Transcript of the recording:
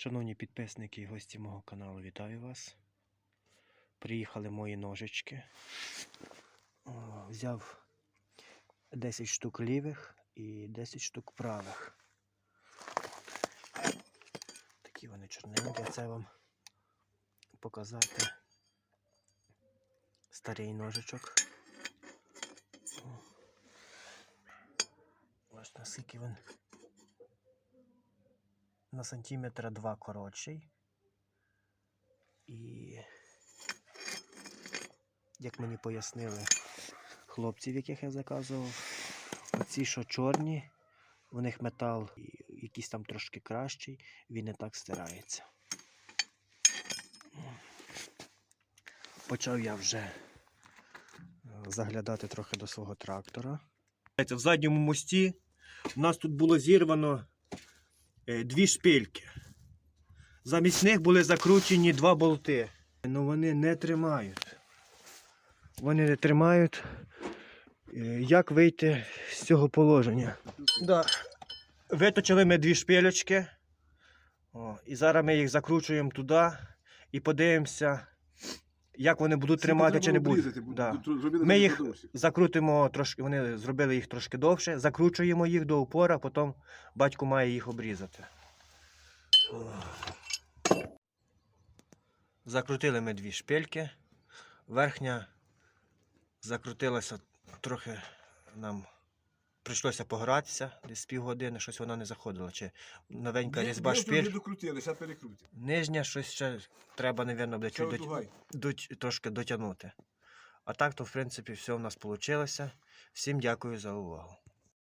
Шановні підписники і гості мого каналу, вітаю вас. Приїхали мої ножички. Взяв 10 штук лівих і 10 штук правих. Такі вони чорненькі, це вам показати старий ножичок. Ось наскільки він на сантиметра два коротший. І як мені пояснили хлопців, яких я заказував, оці, що чорні, у них метал якийсь там трошки кращий, він не так стирається. Почав я вже е, заглядати трохи до свого трактора. В задньому мості у нас тут було зірвано дві шпильки. Замість них були закручені два болти. Ну вони не тримають. Вони не тримають. Е, Як вийти з цього положення? Да. Виточили ми дві шпилечки. О, і зараз ми їх закручуємо туди і подивимося, як вони будуть тримати чи не будуть. Да. Ми їх закрутимо трошки, вони зробили їх трошки довше, закручуємо їх до упора, потім батько має їх обрізати. Закрутили ми дві шпильки. Верхня закрутилася трохи нам. Прийшлося погратися десь півгодини, щось вона не заходила. Чи новенька різьба шпиль. докрутили, ще перекрутили. Нижня щось ще треба, мабуть, буде чуть дот- трошки дотягнути. А так, то, в принципі, все в нас вийшло. Всім дякую за увагу.